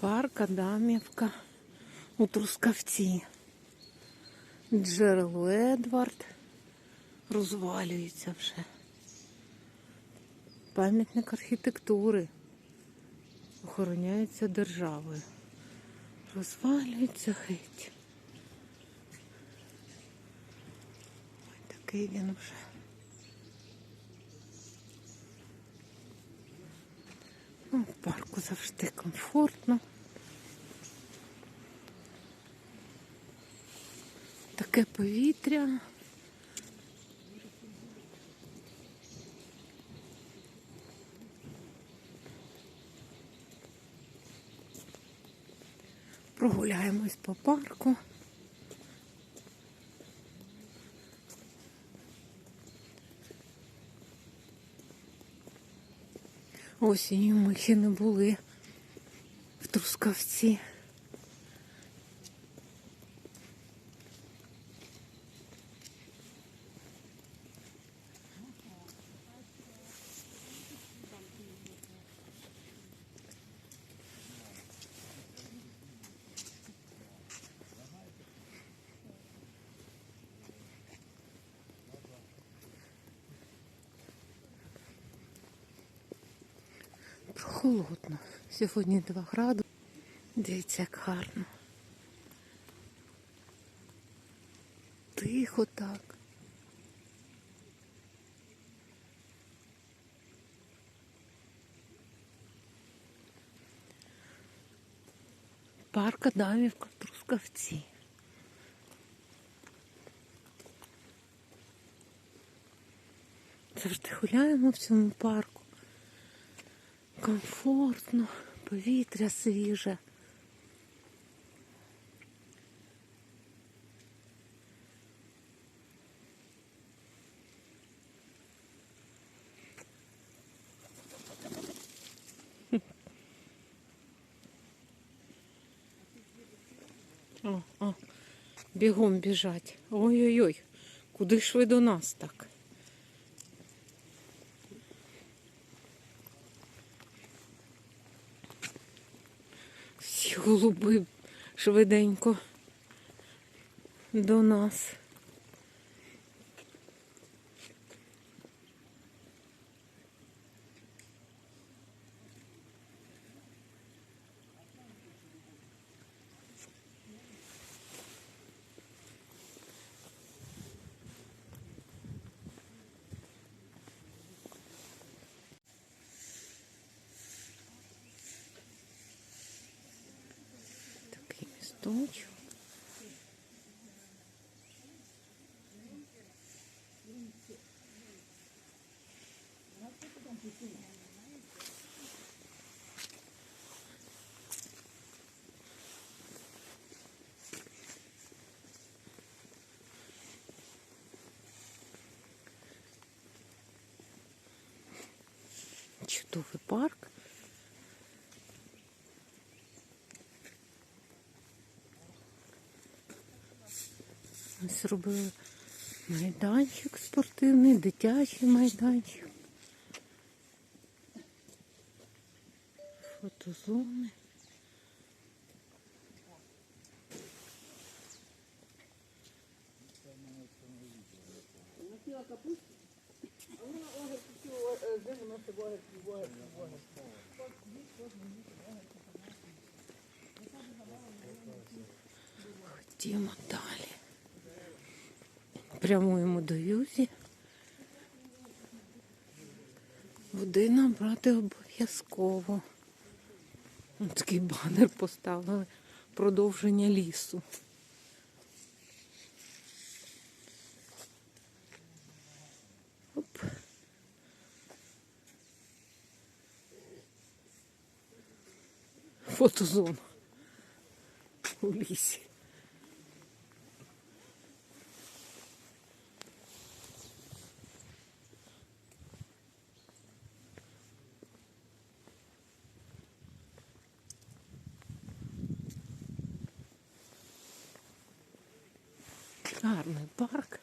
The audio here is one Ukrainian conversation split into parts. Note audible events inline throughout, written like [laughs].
Парк Адамівка у Трускавці. Джерело Едвард розвалюється вже. Пам'ятник архітектури охороняється державою. Розвалюється геть. Ой, такий він вже. Ну, в парку завжди комфортно. Таке повітря. Прогуляємось по парку. Осінню ми ще не були в Трускавці. Прохолодно. Сьогодні 2 градуси. Дивіться, як гарно. Тихо так. Парк Адамівка в Трускавці. Завжди гуляємо в цьому парку. Комфортно, повітря свіже. О, о, бігом біжать. Ой-ой-ой, куди ж ви до нас так? Всі голуби швиденько до нас. Такий місточок. Чудовий парк. Ось зробили майданчик спортивний, дитячий майданчик. Фотозони. Ходімо далі. Прямуємо до юзі. Води набрати обов'язково. Такий банер поставили. Продовження лісу. Фотозона у лісі. гарний парк.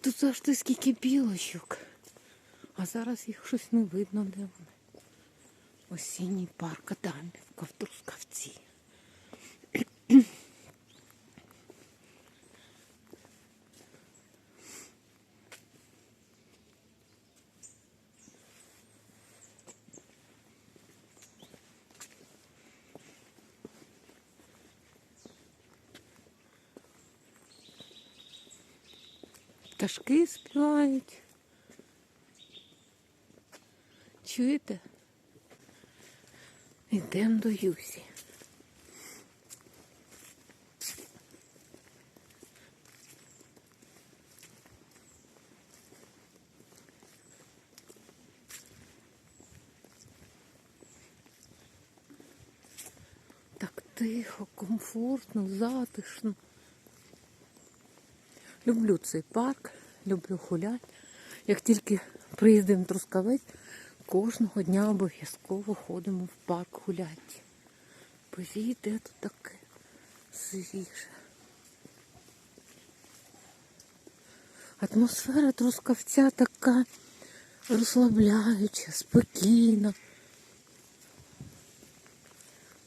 Тут завжди скільки білочок, а зараз їх щось не видно, де вони. Осінній парк Адамівка в Труска. Пташки співають. Чуєте? Йдемо до Юсі. Так тихо, комфортно, затишно. Люблю цей парк, люблю гуляти. Як тільки приїздимо в Трускавець, кожного дня обов'язково ходимо в парк гуляти. Повітря тут таке свіже. Атмосфера Трускавця така розслабляюча, спокійна.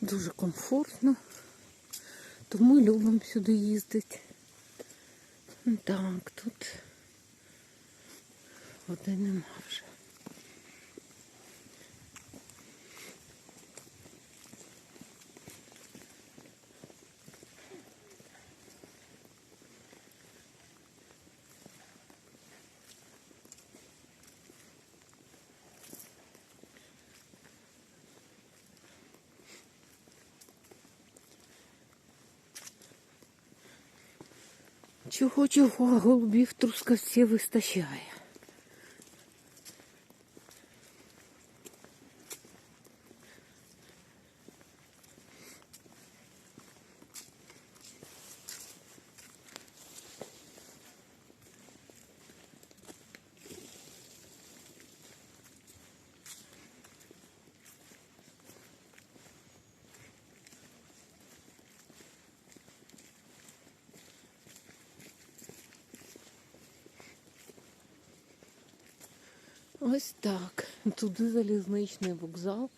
Дуже комфортно. Тому любимо сюди їздити. Так, тут води нема вже. Чого чого а голубів трускавці вистачає. Ось так. Туди залізничний вокзал.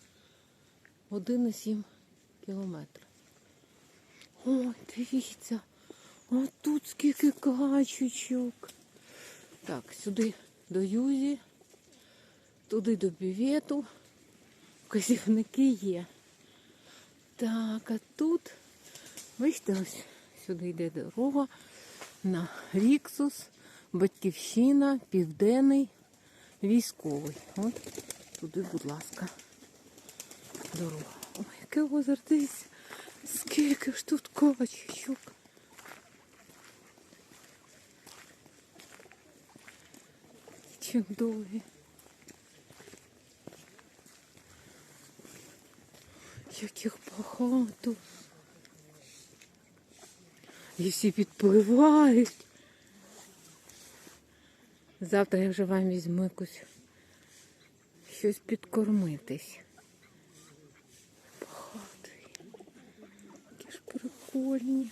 1,7 кілометра. Ой, дивіться. А тут скільки качечок. Так, сюди до Юзі, туди до бювету. Вказівники є. Так, а тут, бачите, ось сюди йде дорога на Ріксус, Батьківщина, Південний, військовий. От туди, будь ласка, дорога. Ой, яке озеро, дивіться, скільки ж тут качечок. Чудові. Яких багато. І всі підпливають. Завтра я вже вам візьму якусь щось підкормитись. Багато. Які ж прикольні.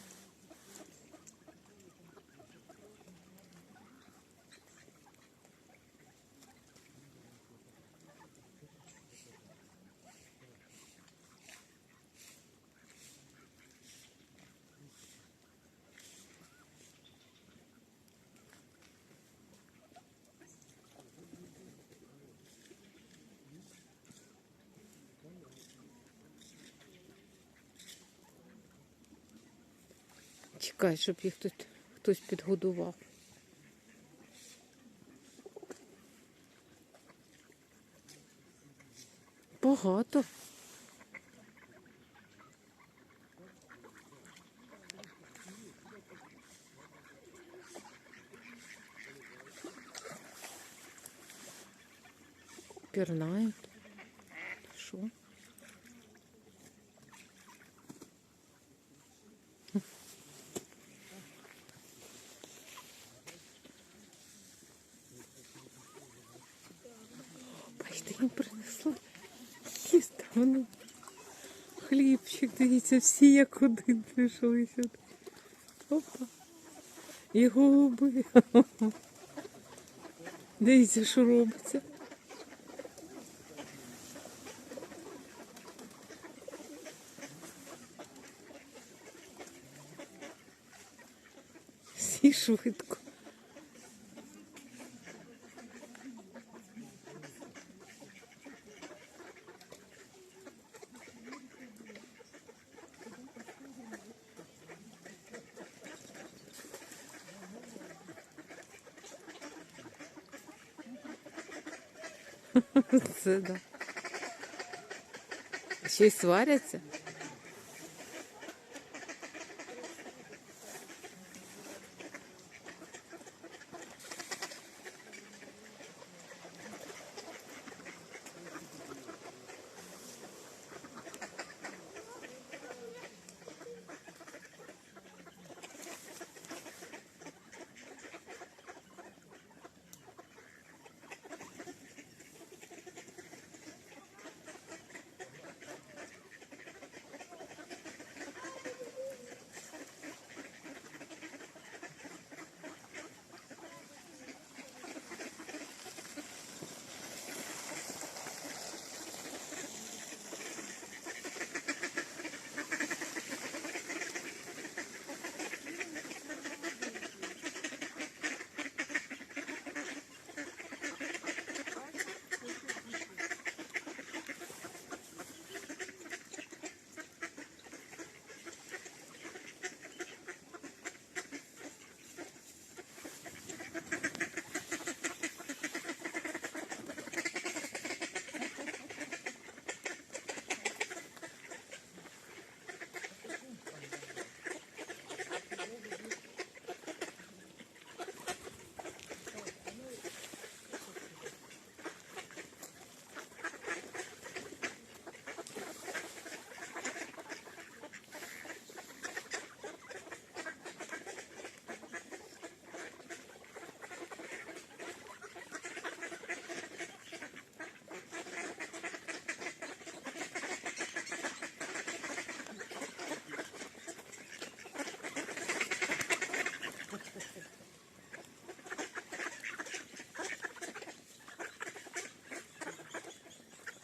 Чекай, щоб їх тут хтось підгодував. Багато. Пірнають. Що? Дивіться, всі як один прийшли сюди. Опа. І голуби. Дивіться, що робиться. Всі швидко. [laughs] Це да. Ще й сваряться.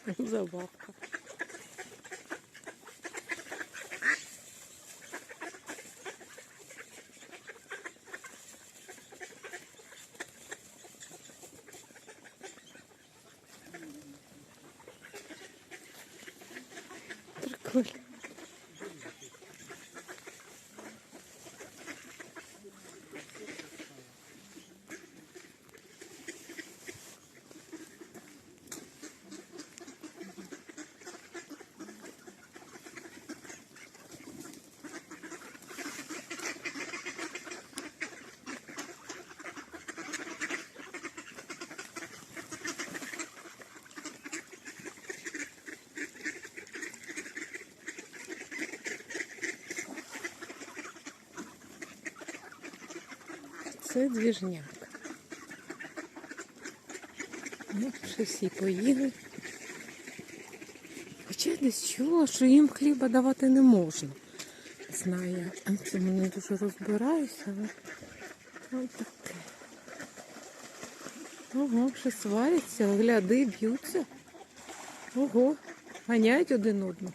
[laughs] I'm. Це двіжняк. Ну, щось і поїли. Хоча десь чула, що їм хліба давати не можна. Знаю, я в цьому не дуже розбираюся, але ось таке. Ого, ще сваряться, гляди, б'ються. Ого, ганяють один одного.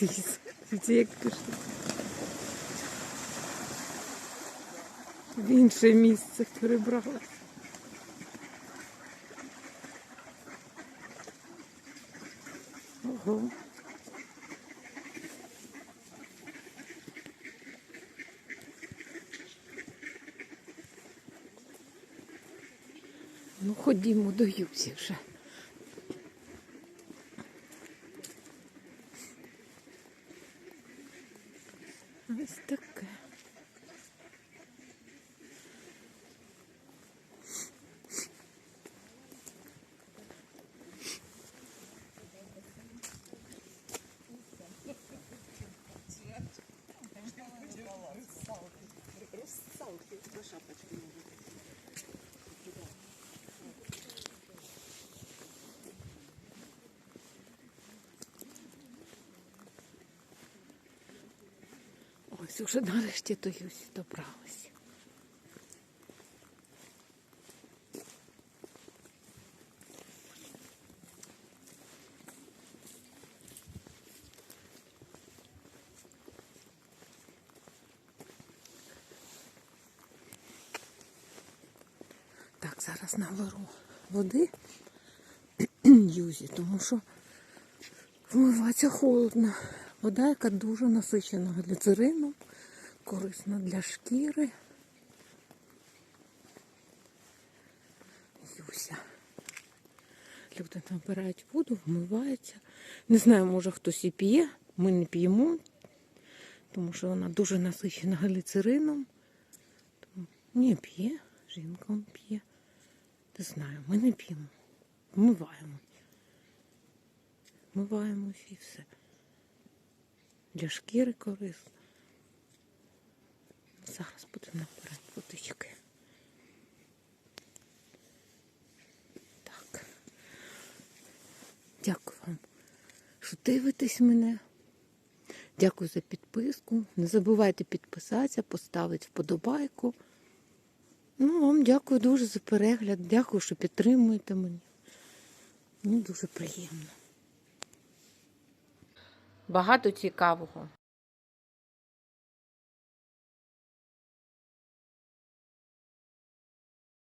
Дивіться, як. В інше місце перебрали. Ого. Ну, ходімо до Юзі вже. Ось таке. Ось уже нарешті до Юсі добралась. Так, зараз наберу води [clears throat] Юзі, тому що вмиватися холодно. Вода, яка дуже насичена гліцерином, корисна для шкіри. Юся. Люди набирають воду, вмиваються. Не знаю, може хтось і п'є. Ми не п'ємо, тому що вона дуже насичена гліцерином. Тому не п'є, жінка п'є. Не знаю, ми не п'ємо. Вмиваємо. Вмиваємось і все. Для шкіри корисно. Зараз будемо набирати водички. Так. Дякую вам, що дивитесь мене. Дякую за підписку. Не забувайте підписатися, поставити вподобайку. Ну, вам дякую дуже за перегляд. Дякую, що підтримуєте мене. Мені дуже приємно. Багато цікавого